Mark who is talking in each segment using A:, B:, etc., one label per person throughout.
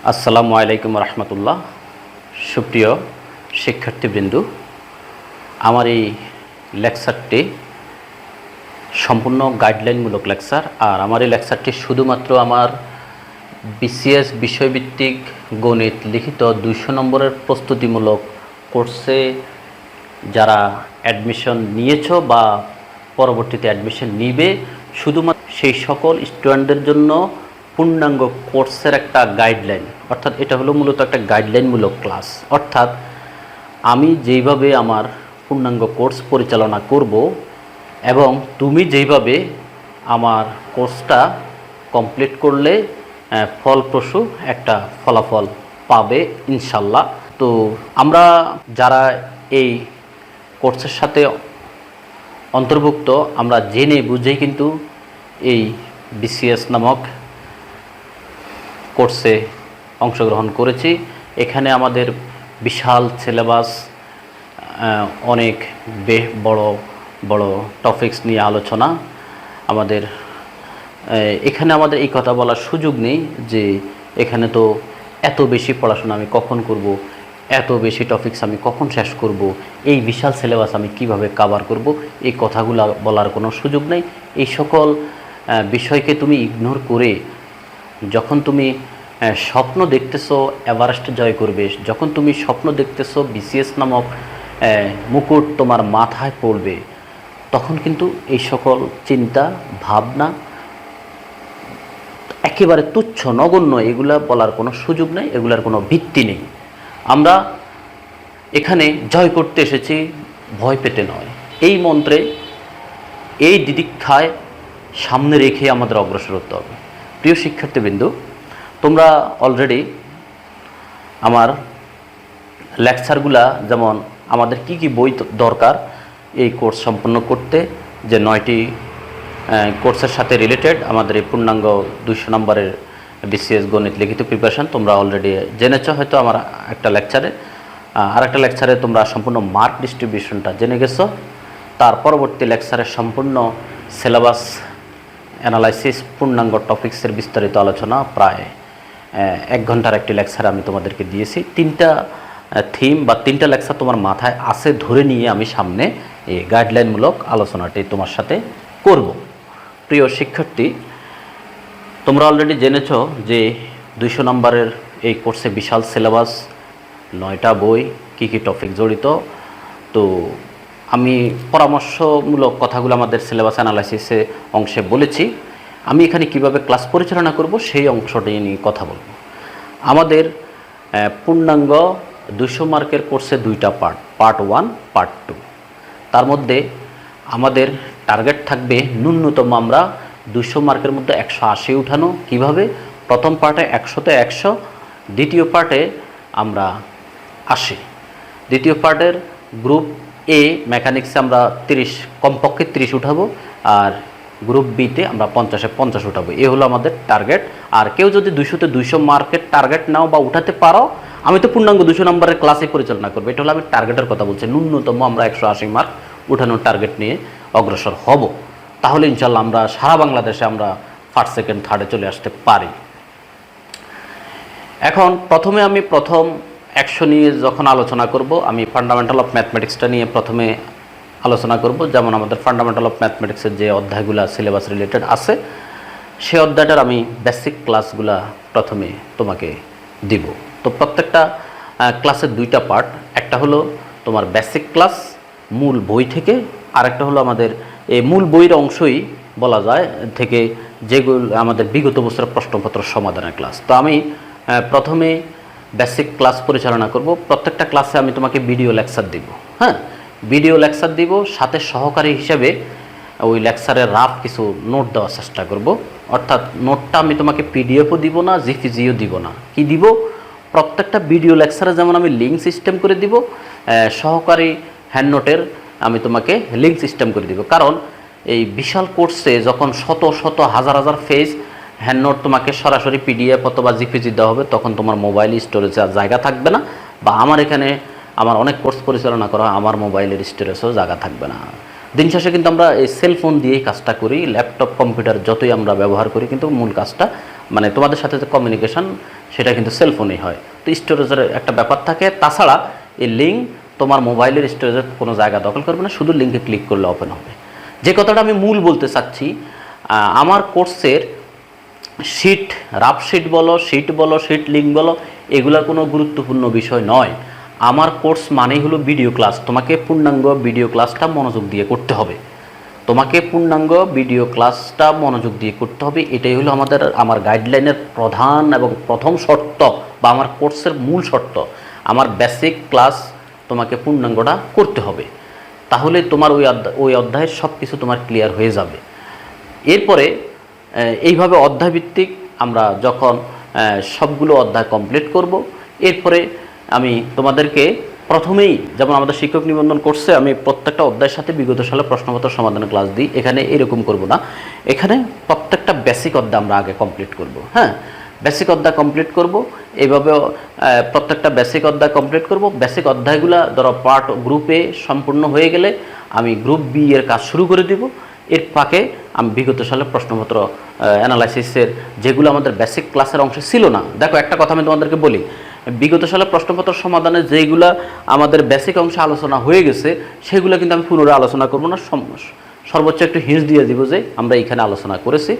A: আসসালামু আলাইকুম রহমতুল্লাহ। সুপ্রিয় শিক্ষার্থীবৃন্দ, আমার এই লেকচারটি সম্পূর্ণ গাইডলাইনমূলক লেকচার আর আমার এই লেকচারটি শুধুমাত্র আমার বিসিএস বিষয়ভিত্তিক গণিত লিখিত দুইশো নম্বরের প্রস্তুতিমূলক কোর্সে যারা অ্যাডমিশন নিয়েছ বা পরবর্তীতে অ্যাডমিশন নিবে, শুধুমাত্র সেই সকল স্টুডেন্টদের জন্য পূর্ণাঙ্গ কোর্সের একটা গাইডলাইন অর্থাৎ এটা হলো মূলত একটা গাইডলাইনমূলক ক্লাস অর্থাৎ আমি যেইভাবে আমার পূর্ণাঙ্গ কোর্স পরিচালনা করব এবং তুমি যেইভাবে আমার কোর্সটা কমপ্লিট করলে ফলপ্রসূ একটা ফলাফল পাবে ইনশাল্লাহ। তো আমরা যারা এই কোর্সের সাথে অন্তর্ভুক্ত, আমরা জেনে বুঝেই কিন্তু এই বিসিএস নামক কোর্সে অংশগ্রহণ করেছি। এখানে আমাদের বিশাল সিলেবাস অনেক বে বড় বড় টপিকস নিয়ে আলোচনা আমাদের এখানে আমাদের এই কথা বলার সুযোগ নেই যে এখানে তো এত বেশি পড়াশোনা আমি কখন করব, এত বেশি টপিকস আমি কখন শেষ করব, এই বিশাল সিলেবাস আমি কীভাবে কাভার করব, এই কথাগুলো বলার কোনো সুযোগ নেই। এই সকল বিষয়কে তুমি ইগনোর করে যখন তুমি স্বপ্ন দেখতেছো, এভারেস্ট জয় করবে, যখন তুমি স্বপ্ন দেখতেছো, বিসিএস নামক মুকুট তোমার মাথায় পড়বে, তখন কিন্তু এই সকল চিন্তা, ভাবনা একেবারে তুচ্ছ, নগণ্য, এগুলা বলার কোনো সুযোগ নেই, এগুলার কোনো ভিত্তি নেই। আমরা এখানে জয় করতে এসেছি, ভয় পেতে নয়। এই মন্ত্রে, এই দিদীক্ষায় সামনে রেখে আমাদের অগ্রসর হতে হবে। প্রিয় শিক্ষার্থীবৃন্দু, তোমরা অলরেডি আমার লেকচারগুলা যেমন আমাদের কি কি বই দরকার, এই কোর্স সম্পন্ন করতে, যে নয়টি কোর্সের সাথে রিলেটেড আমাদের এই পূর্ণাঙ্গ দুইশো নম্বরের বিসিএস গণিত লিখিত প্রিপারেশন তোমরা অলরেডি জেনেছ হয়তো আমার একটা লেকচারে আর একটা লেকচারে তোমরা সম্পূর্ণ মার্ক ডিস্ট্রিবিউশনটা জেনে গেছো। তার পরবর্তী লেকচারের সম্পূর্ণ সিলেবাস অ্যানালাইসিস পূর্ণাঙ্গ টপিক্সের বিস্তারিত আলোচনা প্রায় এক ঘণ্টার একটি লেকচার আমি তোমাদেরকে দিয়েছি। তিনটা থিম বা তিনটা লেকচার তোমার মাথায় আছে, ধরে নিয়ে আমি সামনে এই গাইডলাইনমূলক আলোচনাটি তোমার সাথে করব। প্রিয় শিক্ষার্থী, তোমরা অলরেডি জেনেছ যে দুইশো নম্বরের এই কোর্সে বিশাল সিলেবাস নয়টা বই, কী কী টপিক জড়িত। তো আমি পরামর্শমূলক কথাগুলো আমাদের সিলেবাস অ্যানালাইসিসে অংশে বলেছি। আমি এখানে কীভাবে ক্লাস পরিচালনা করব সেই অংশটি নিয়ে কথা বলব। আমাদের পূর্ণাঙ্গ দুশো মার্কের কোর্সে দুইটা part part one part two তার মধ্যে আমাদের টার্গেট থাকবে ন্যূনতম আমরা দুশো মার্কের মধ্যে একশো আশি উঠানো। কীভাবে? প্রথম পার্টে একশোতে একশো, দ্বিতীয় পার্টে আমরা আসি দ্বিতীয় পার্টের গ্রুপ এ মেকানিক্সে আমরা তিরিশ, কমপক্ষে তিরিশ উঠাবো, আর গ্রুপ বিতে আমরা পঞ্চাশে পঞ্চাশ উঠাবো। এ হলো আমাদের টার্গেট আর কেউ যদি দুশোতে দুইশো মার্কের টার্গেট নাও বা উঠাতে পারো, আমি তো পূর্ণাঙ্গ দুশো নম্বরের ক্লাসে পরিচালনা করব। এটা হলো আমি টার্গেটের কথা বলছি। ন্যূনতম আমরা একশো আশি মার্ক উঠানোর টার্গেট নিয়ে অগ্রসর হব। তাহলে ইনশাল্লাহ আমরা সারা বাংলাদেশে আমরা ফার্স্ট সেকেন্ড থার্ডে চলে আসতে পারি। এখন প্রথমে আমি প্রথম একশো নিয়ে যখন আলোচনা করব, আমি ফান্ডামেন্টাল অফ ম্যাথমেটিক্সটা নিয়ে প্রথমে আলোচনা করব। যেমন আমাদের ফান্ডামেন্টাল অফ ম্যাথমেটিক্সের যে অধ্যায়গুলো সিলেবাস রিলেটেড আছে সেই অধ্যায়টার আমি বেসিক ক্লাসগুলা প্রথমে তোমাকে দিব। তো প্রত্যেকটা ক্লাসের দুইটা পার্ট একটা হলো তোমার বেসিক ক্লাস মূল বই থেকে, আরেকটা হলো আমাদের এই মূল বইয়ের অংশই বলা যায়, থেকে যেগুলো আমাদের বিগত বছরের প্রশ্নপত্র সমাধানের ক্লাস তো আমি প্রথমে বেসিক ক্লাস পরিচালনা করব। প্রত্যেকটা ক্লাসে আমি তোমাকে ভিডিও লেকচার দিব হ্যাঁ? ভিডিও লেকচার দিব, সাথে সহকারী হিসেবে ওই লেকচারের রাফ কিছু নোট দেওয়ার চেষ্টা করব। অর্থাৎ নোটটা আমি তোমাকে পিডিএফও দিব না জিপিজিও দিব না। কি দিব? প্রত্যেকটা ভিডিও লেকচারে যেমন আমি লিঙ্ক সিস্টেম করে দিব সহকারী হ্যান্ড নোটের আমি তোমাকে লিঙ্ক সিস্টেম করে দিব। কারণ এই বিশাল কোর্সে যখন শত শত, হাজার হাজার ফেজ হ্যান্ড নোট তোমাকে সরাসরি পিডিএফ অথবা জিপিজি দেওয়া হবে, তখন তোমার মোবাইল স্টোরেজে আর জায়গা থাকবে না, বা আমার এখানে আমার অনেক কোর্স পরিচালনা করা আমার মোবাইলের স্টোরেজেও জায়গা থাকবে না। দিন শেষে কিন্তু আমরা এই সেলফোন দিয়েই কাজটা করি ল্যাপটপ কম্পিউটার যতই আমরা ব্যবহার করি, কিন্তু মূল কাজটা মানে তোমাদের সাথে যে কমিউনিকেশন সেটা কিন্তু সেলফোনেই হয়। তো স্টোরেজের একটা ব্যাপার থাকে, তাছাড়া এই লিঙ্ক তোমার মোবাইলের স্টোরেজের কোনো জায়গা দখল করবে না, শুধু লিঙ্কে ক্লিক করলে ওপেন হবে। যে কথাটা আমি মূল বলতে চাচ্ছি আমার কোর্সের শিট, রাফ সিট বলো সিট বলো সিট লিঙ্ক বলো, এগুলা কোনো গুরুত্বপূর্ণ বিষয় নয়। আমার কোর্স মানেই হলো ভিডিও ক্লাস। তোমাকে পূর্ণাঙ্গ ভিডিও ক্লাসটা মনোযোগ দিয়ে করতে হবে। তোমাকে পূর্ণাঙ্গ ভিডিও ক্লাসটা মনোযোগ দিয়ে করতে হবে। এটাই হলো আমাদের, আমার গাইডলাইনের প্রধান এবং প্রথম শর্ত বা আমার কোর্সের মূল শর্ত। আমার বেসিক ক্লাস তোমাকে পূর্ণাঙ্গটা করতে হবে। তাহলে তোমার ওই অধ্যায়, ওই অধ্যায়ের সব কিছু তোমার ক্লিয়ার হয়ে যাবে। এরপরে এইভাবে অধ্যায়ভিত্তিক আমরা যখন সবগুলো অধ্যায় কমপ্লিট করব, এরপরে আমি তোমাদেরকে প্রথমেই, যেমন আমাদের শিক্ষক নিবন্ধন কোর্সে আমি প্রত্যেকটা অধ্যায়ের সাথে বিগত সালে প্রশ্নপত্র সমাধানের ক্লাস দিই, এখানে এরকম করব না। এখানে প্রত্যেকটা বেসিক অধ্যায় আমরা আগে কমপ্লিট করব হ্যাঁ? বেসিক অধ্যায় কমপ্লিট করব এইভাবে প্রত্যেকটা বেসিক অধ্যায় কমপ্লিট করব। বেসিক অধ্যায়গুলো ধরো পার্ট গ্রুপে সম্পূর্ণ হয়ে গেলে আমি গ্রুপ বি এর কাজ শুরু করে দিব। এর ফাঁকে আমি বিগত সালে প্রশ্নপত্র অ্যানালাইসিসের যেগুলো আমাদের বেসিক ক্লাসের অংশ ছিল না। দেখো, একটা কথা আমি তোমাদেরকে বলি। বিগত সালে প্রশ্নপত্র সমাধানে যেগুলো আমাদের বেসিক অংশে আলোচনা হয়ে গেছে, সেগুলো কিন্তু আমি পুনরায় আলোচনা করব না। সর্বোচ্চ একটু হিন্স দিয়ে দিব যে আমরা এখানে আলোচনা করেছি।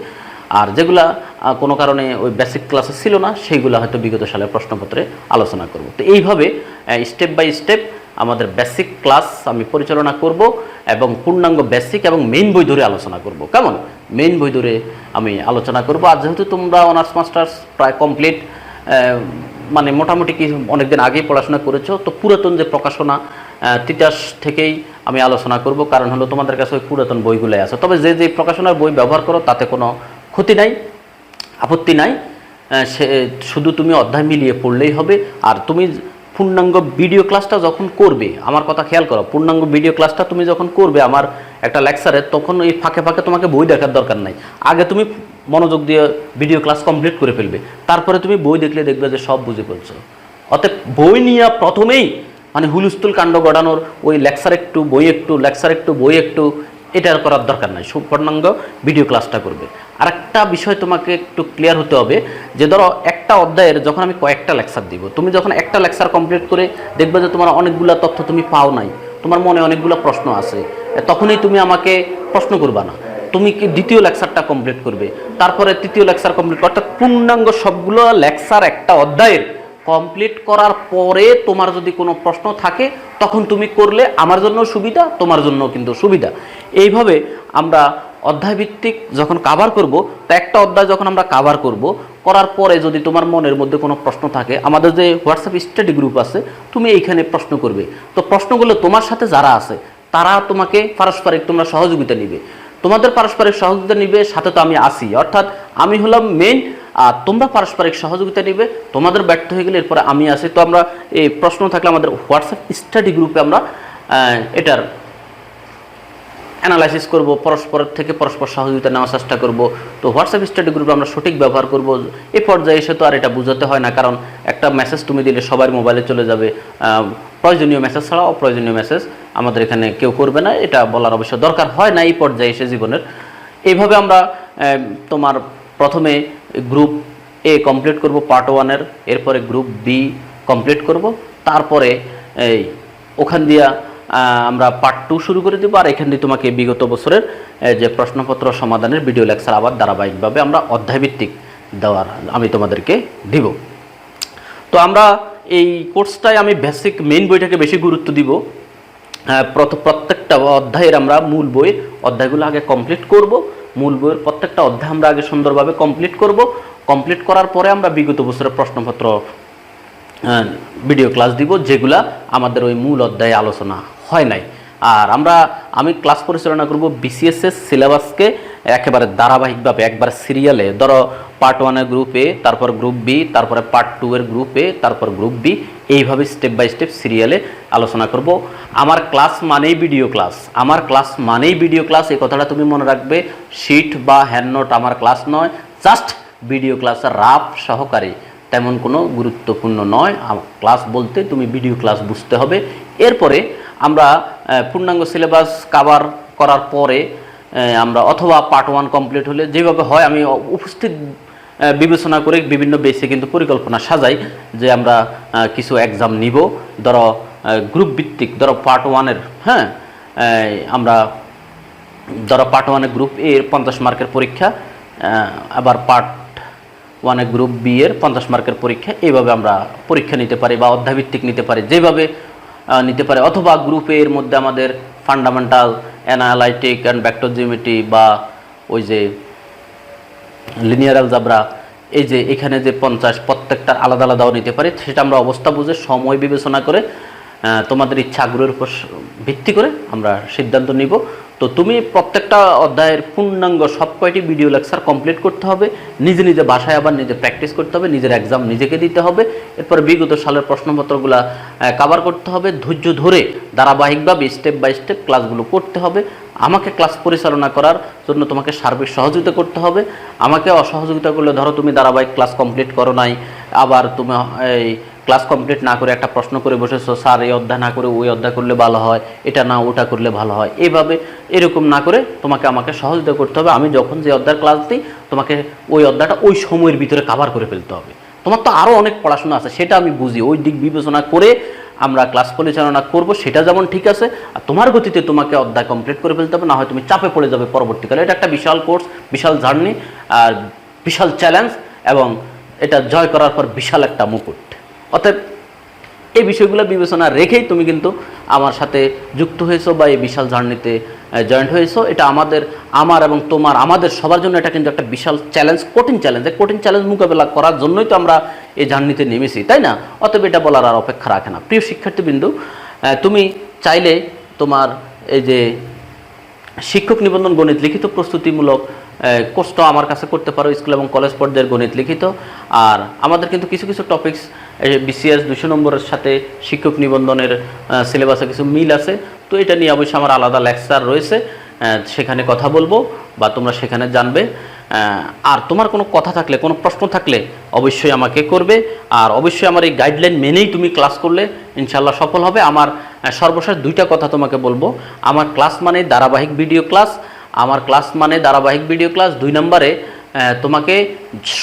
A: আর যেগুলা কোনো কারণে ওই বেসিক ক্লাসে ছিল না সেইগুলো হয়তো বিগত সালের প্রশ্নপত্রে আলোচনা করব। তো এইভাবে স্টেপ বাই স্টেপ আমাদের বেসিক ক্লাস আমি পরিচালনা করব এবং পূর্ণাঙ্গ বেসিক এবং মেইন বই ধরে আলোচনা করব। কেমন? মেইন বই ধরে আমি আলোচনা করব। আর যেহেতু তোমরা অনার্স মাস্টার্স প্রায় কমপ্লিট মানে মোটামুটি কি অনেকদিন আগেই পড়াশোনা করেছ, তো পুরাতন যে প্রকাশনা তিতাস থেকেই আমি আলোচনা করব। কারণ হলো তোমাদের কাছে ওই পুরাতন বইগুলোই আছে। তবে যে যে প্রকাশনার বই ব্যবহার করো, তাতে কোনো ক্ষতি নাই, আপত্তি নাই। সে, শুধু তুমি অধ্যায় মিলিয়ে পড়লেই হবে। আর তুমি পূর্ণাঙ্গ ভিডিও ক্লাসটা যখন করবে, আমার কথা খেয়াল করো, পূর্ণাঙ্গ ভিডিও ক্লাসটা তুমি যখন করবে আমার একটা লেকচারে তখন এই ফাঁকে ফাঁকে তোমাকে বই দেখার দরকার নাই। আগে তুমি মনোযোগ দিয়ে ভিডিও ক্লাস কমপ্লিট করে ফেলবে। তারপরে তুমি বই দেখলে দেখবে যে সব বুঝে ফেলছো। অতএব বই নিয়ে প্রথমেই মানে হুলস্থুল কাণ্ড গড়ানোর, ওই লেকচার একটু, বই একটু লেকচার একটু, বই একটু এটা করার দরকার নাই। সুপর্ণাঙ্গ ভিডিও ক্লাসটা করবে। আর একটা বিষয় তোমাকে একটু ক্লিয়ার হতে হবে, যে ধরো একটা অধ্যায়ের যখন আমি কয়েকটা লেকচার দিব, তুমি যখন একটা লেকচার কমপ্লিট করে দেখবে যে তোমার অনেকগুলো তথ্য তুমি পাও নাই, তোমার মনে অনেকগুলো প্রশ্ন আছে তখনই তুমি আমাকে প্রশ্ন করবা না। তুমি কি দ্বিতীয় লেকচারটা কমপ্লিট করবে, তারপরে তৃতীয় লেকচার কমপ্লিট অর্থাৎ পূর্ণাঙ্গ সবগুলো লেকচার একটা অধ্যায়ের কমপ্লিট করার পরে তোমার যদি কোনো প্রশ্ন থাকে, তখন তুমি করলে আমার জন্য সুবিধা, তোমার জন্য কিন্তু সুবিধা। এইভাবে আমরা অধ্যায়ভিত্তিক যখন কাভার করব, তা একটা অধ্যায় যখন আমরা কাভার করব, করার পরে যদি তোমার মনের মধ্যে কোনো প্রশ্ন থাকে, আমাদের যে হোয়াটসঅ্যাপ স্টাডি গ্রুপ আছে, তুমি এইখানে প্রশ্ন করবে। তো প্রশ্নগুলো তোমার সাথে যারা আছে, তারা তোমাকে পারস্পরিক তোমরা সহযোগিতা নিবে। তোমাদের পারস্পরিক সহযোগিতা নিবে, সাথে তো আমি আসি অর্থাৎ আমি হলাম মেন আর তোমরা পারস্পরিক সহযোগিতা নিবে। তোমাদের ব্যর্থ হয়ে গেলে এরপরে আমি আসি তো আমরা এই প্রশ্ন থাকলে আমাদের হোয়াটসঅ্যাপ স্টাডি গ্রুপে আমরা এটার অ্যানালাইসিস করব, পরস্পরের থেকে পরস্পর সহযোগিতা নেওয়ার চেষ্টা করব। তো হোয়াটসঅ্যাপ স্টাডি গ্রুপে আমরা সঠিক ব্যবহার করব। এই পর্যায়ে এসে তো আর এটা বোঝাতে হয় না, কারণ একটা মেসেজ তুমি দিলে সবার মোবাইলে চলে যাবে। প্রয়োজনীয় মেসেজ ছাড়া অপ্রয়োজনীয় মেসেজ আমাদের এখানে কেউ করবে না, এটা বলার অবশ্য দরকার হয় না এই পর্যায়ে এসে জীবনের। এইভাবে আমরা তোমার প্রথমে গ্রুপ এ কমপ্লিট করব পার্ট ওয়ানের এরপরে গ্রুপ বি কমপ্লিট করব। তারপরে এই, ওখান দিয়া আমরা পার্ট টু শুরু করে দেবো, আর এখান দিয়ে তোমাকে বিগত বছরের যে প্রশ্নপত্র সমাধানের ভিডিও লেকচার আবার ধারাবাহিকভাবে আমরা অধ্যায়ভিত্তিক দেওয়ার আমি তোমাদেরকে দিব। তো আমরা এই কোর্সটায় আমি বেসিক মেইন বইটাকে বেশি গুরুত্ব দিব। প্রত্যেকটা অধ্যায়ের আমরা মূল বইয়ের অধ্যায়গুলো আগে কমপ্লিট করব। মূল বইয়ের প্রত্যেকটা অধ্যায় আমরা আগে সুন্দরভাবে কমপ্লিট করব। কমপ্লিট করার পরে আমরা বিগত বছরের প্রশ্নপত্র ভিডিও ক্লাস দিব, যেগুলা আমাদের ওই মূল অধ্যায়ে আলোচনা হয় নাই। আর আমরা, আমি ক্লাস পরিচালনা করব বিসিএসএস সিলেবাসকে একেবারে ধারাবাহিকভাবে, একবার সিরিয়ালে ধরো পার্ট ওয়ানের গ্রুপ এ তারপর গ্রুপ বি তারপরে পার্ট টু এর গ্রুপ এ তারপর গ্রুপ বি এইভাবে স্টেপ বাই স্টেপ সিরিয়ালে আলোচনা করব। আমার ক্লাস মানেই ভিডিও ক্লাস আমার ক্লাস মানেই ভিডিও ক্লাস এই কথাটা তুমি মনে রাখবে। শিট বা হ্যান্ড নোট আমার ক্লাস নয় জাস্ট ভিডিও ক্লাস রাফ সহকারে। তেমন কোনো গুরুত্বপূর্ণ নয়। ক্লাস বলতে তুমি ভিডিও ক্লাস বুঝতে হবে। এরপরে আমরা পূর্ণাঙ্গ সিলেবাস কাভার করার পরে আমরা অথবা পার্ট ওয়ান কমপ্লিট হলে যেভাবে হয়, আমি উপস্থিত বিবেচনা করে বিভিন্ন বেসে কিন্তু পরিকল্পনা সাজাই যে আমরা কিছু এক্সাম নিব। ধরো গ্রুপ ভিত্তিক, ধরো পার্ট ওয়ানের হ্যাঁ আমরা, ধরো পার্ট ওয়ানে গ্রুপ এ এর পঞ্চাশ মার্কের পরীক্ষা আবার পার্ট ওয়ানে গ্রুপ বি এর পঞ্চাশ মার্কের পরীক্ষা, এইভাবে আমরা পরীক্ষা নিতে পারি বা অধ্যায়ভিত্তিক নিতে পারি। যেভাবে নিতে পারে। অথবা গ্রুপের মধ্যে আমাদের ফান্ডামেন্টাল অ্যানালাইটিক অ্যান্ড ব্যাক্টোজিমিটি বা ওই যে লিনিয়ারাল জাবরা এই যে এখানে যে পঞ্চাশ প্রত্যেকটা আলাদা আলাদাও নিতে পারি, সেটা আমরা অবস্থা বুঝে সময় বিবেচনা করে তোমাদের ইচ্ছা, আগ্রহের উপর ভিত্তি করে আমরা সিদ্ধান্ত নিব। তো তুমি প্রত্যেকটা অধ্যায়ের পূর্ণাঙ্গ সব কয়টি ভিডিও লেকচার কমপ্লিট করতে হবে, নিজে নিজে বাসায় আবার নিজে প্র্যাকটিস করতে হবে, নিজের এক্সাম নিজেকে দিতে হবে। এরপর বিগত সালের প্রশ্নপত্রগুলো কাভার করতে হবে, ধৈর্য ধরে ধারাবাহিকভাবে স্টেপ বাই স্টেপ ক্লাসগুলো করতে হবে। আমাকে ক্লাস পরিচালনা করার জন্য তোমাকে সার্বিক সহযোগিতা করতে হবে। আমাকে অসহযোগিতা করলে ধরো তুমি ধারাবাহিক ক্লাস কমপ্লিট করো নাই, আবার তুমি এই ক্লাস কমপ্লিট না করে একটা প্রশ্ন করে বসেছো, স্যার, এই অধ্যায় না করে ওই অধ্যায় করলে ভালো হয়, এটা না, ওটা করলে ভালো হয়। এইভাবে এরকম না করে তোমাকে আমাকে সহযোগিতা করতে হবে। আমি যখন যে অধ্যায়ের ক্লাস দিই, তোমাকে ওই অধ্যায়টা ওই সময়ের ভিতরে কাভার করে ফেলতে হবে। তোমার তো আরও অনেক পড়াশোনা আছে, সেটা আমি বুঝি। ওই দিক বিবেচনা করে আমরা ক্লাস পরিচালনা করব, সেটা যেমন ঠিক আছে। আর তোমার গতিতে তোমাকে অধ্যায় কমপ্লিট করে ফেলতে হবে, না হয় তুমি চাপে পড়ে যাবে পরবর্তীকালে। এটা একটা বিশাল কোর্স বিশাল জার্নি আর বিশাল চ্যালেঞ্জ এবং এটা জয় করার পর বিশাল একটা মুকুট। অতএব এই বিষয়গুলো বিবেচনা রেখেই তুমি কিন্তু আমার সাথে যুক্ত হয়েছো বা এই বিশাল জার্নিতে জয়েন্ট হয়েছো। এটা আমাদের, আমার এবং তোমার, আমাদের সবার জন্য এটা কিন্তু একটা বিশাল চ্যালেঞ্জ কঠিন চ্যালেঞ্জ এই কঠিন চ্যালেঞ্জ মোকাবেলা করার জন্যই তো আমরা এই জার্নিতে নেমেছি, তাই না? অতএব এটা বলার আর অপেক্ষা রাখে না। প্রিয় শিক্ষার্থীবৃন্দু তুমি চাইলে তোমার এই যে শিক্ষক নিবন্ধন গণিত লিখিত প্রস্তুতিমূলক কোর্সটাও আমার কাছে করতে পারো স্কুল এবং কলেজ পর্যায়ের গণিত লিখিত। আর আমাদের কিন্তু কিছু কিছু টপিকস বিসিএস দুশো নম্বরের সাথে শিক্ষক নিবন্ধনের সিলেবাসে কিছু মিল আছে। তো এটা নিয়ে অবশ্যই আমার আলাদা লেকচার রয়েছে সেখানে কথা বলব বা তোমরা সেখানে জানবে। আর তোমার কোনো কথা থাকলে, কোনো প্রশ্ন থাকলে অবশ্যই আমাকে করবে। আর অবশ্যই আমার এই গাইডলাইন মেনেই তুমি ক্লাস করলে ইনশাল্লাহ সফল হবে। আমার সর্বশেষ দুইটা কথা তোমাকে বলব। আমার ক্লাস মানে ধারাবাহিক ভিডিও ক্লাস আমার ক্লাস মানে ধারাবাহিক ভিডিও ক্লাস দুই নম্বরে তোমাকে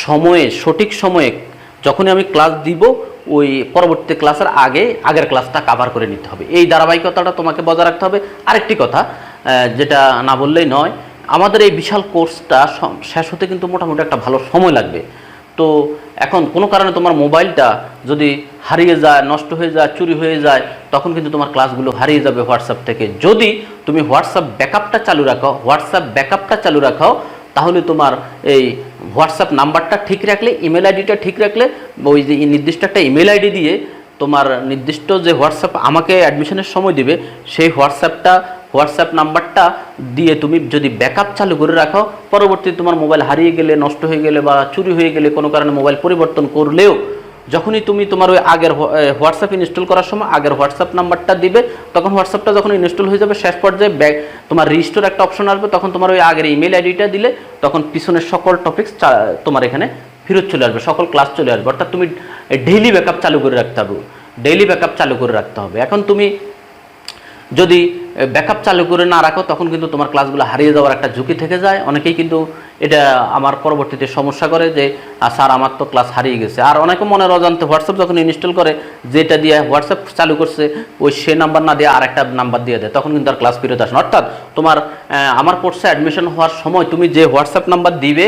A: সময়ে, সঠিক সময়ে যখনই আমি ক্লাস দিব, ওই পরবর্তী ক্লাসের আগে, আগের ক্লাসটা কাভার করে নিতে হবে। এই ধারাবাহিকতাটা তোমাকে বজায় রাখতে হবে। আরেকটি কথা যেটা না বললেই নয় আমাদের এই বিশাল কোর্সটা শেষ হতে কিন্তু মোটামুটি একটা ভালো সময় লাগবে। তো এখন কোনো কারণে তোমার মোবাইলটা যদি হারিয়ে যায়, নষ্ট হয়ে যায়, চুরি হয়ে যায়, তখন কিন্তু তোমার ক্লাসগুলো হারিয়ে যাবে হোয়াটসঅ্যাপ থেকে। যদি তুমি হোয়াটসঅ্যাপ ব্যাকআপটা চালু রাখো হোয়াটসঅ্যাপ ব্যাকআপটা চালু রাখো তাহলে তোমার এই হোয়াটসঅ্যাপ নাম্বারটা ঠিক রাখলে, ইমেল আইডিটা ঠিক রাখলে, ওই যে নির্দিষ্ট একটা ইমেল আইডি দিয়ে তোমার নির্দিষ্ট যে হোয়াটসঅ্যাপ আমাকে অ্যাডমিশনের সময় দিবে, সেই হোয়াটসঅ্যাপটা হোয়াটসঅ্যাপ নাম্বারটা দিয়ে তুমি যদি ব্যাকআপ চালু করে রাখো পরবর্তী তোমার মোবাইল হারিয়ে গেলে, নষ্ট হয়ে গেলে বা চুরি হয়ে গেলে কোনো কারণে মোবাইল পরিবর্তন করলেও, যখনই তুমি তোমার ওই আগের হোয়াটসঅ্যাপ ইনস্টল করার সময় আগের হোয়াটসঅ্যাপ নাম্বারটা দিবে, তখন হোয়াটসঅ্যাপটা যখন ইনস্টল হয়ে যাবে, শেষ পর্যায়ে ব্যাক তোমার রিস্টোর একটা অপশন আসবে, তখন তোমার ওই আগের ইমেল আইডিটা দিলে, তখন পিছনের সকল টপিকস তোমার এখানে ফেরত চলে আসবে, সকল ক্লাস চলে আসবে। অর্থাৎ তুমি ডেইলি ব্যাকআপ চালু করে রাখতে হবে। ডেইলি ব্যাকআপ চালু করে রাখতে হবে। এখন তুমি যদি ব্যাকআপ চালু করে না রাখো তখন কিন্তু তোমার ক্লাসগুলো হারিয়ে যাওয়ার একটা ঝুঁকি থেকে যায়। অনেকেই কিন্তু এটা আমার পরবর্তীতে সমস্যা করে যে "আহ, স্যার আমার তো ক্লাস হারিয়ে গেছে। আর অনেকে মনের অজান্তে হোয়াটসঅ্যাপ যখন ইনস্টল করে যেটা দিয়ে হোয়াটসঅ্যাপ চালু করছে ওই সে নাম্বার না দিয়ে আরেকটা নাম্বার দিয়ে দেয়। তখন কিন্তু আর ক্লাস ফিরত আসে অর্থাৎ তোমার আমার কোর্সে অ্যাডমিশন হওয়ার সময় তুমি যে হোয়াটসঅ্যাপ নাম্বার দিবে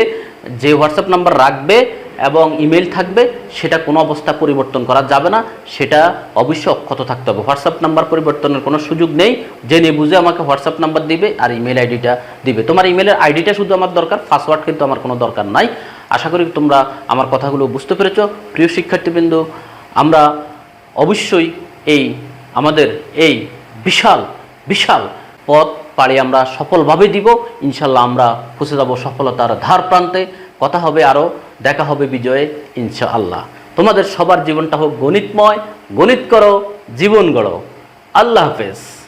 A: যে হোয়াটসঅ্যাপ নাম্বার রাখবে এবং ইমেল থাকবে, সেটা কোনো অবস্থা পরিবর্তন করা যাবে না। সেটা অবশ্যই অক্ষত থাকতে হবে। হোয়াটসঅ্যাপ নাম্বার পরিবর্তনের কোনো সুযোগ নেই। জেনে বুঝে আমাকে হোয়াটসঅ্যাপ নাম্বার দিবে আর ইমেল আইডিটা দিবে। তোমার ইমেলের আইডিটা শুধু আমার দরকার, পাসওয়ার্ড কিন্তু আমার কোনো দরকার নাই। আশা করি তোমরা আমার কথাগুলো বুঝতে পেরেছ। প্রিয় শিক্ষার্থীবৃন্দ, আমরা অবশ্যই এই আমাদের এই বিশাল বিশাল পথ পাড়ি আমরা সফলভাবে দিব। ইনশাল্লাহ আমরা পৌঁছে যাব সফলতার ধার প্রান্তে। কথা হবে আরও দেখা হবে বিজয়ে ইনশা আল্লাহ তোমাদের সবার জীবনটা হোক গণিতময়, গণিত করো, জীবন গড়ো। আল্লাহ হাফেজ।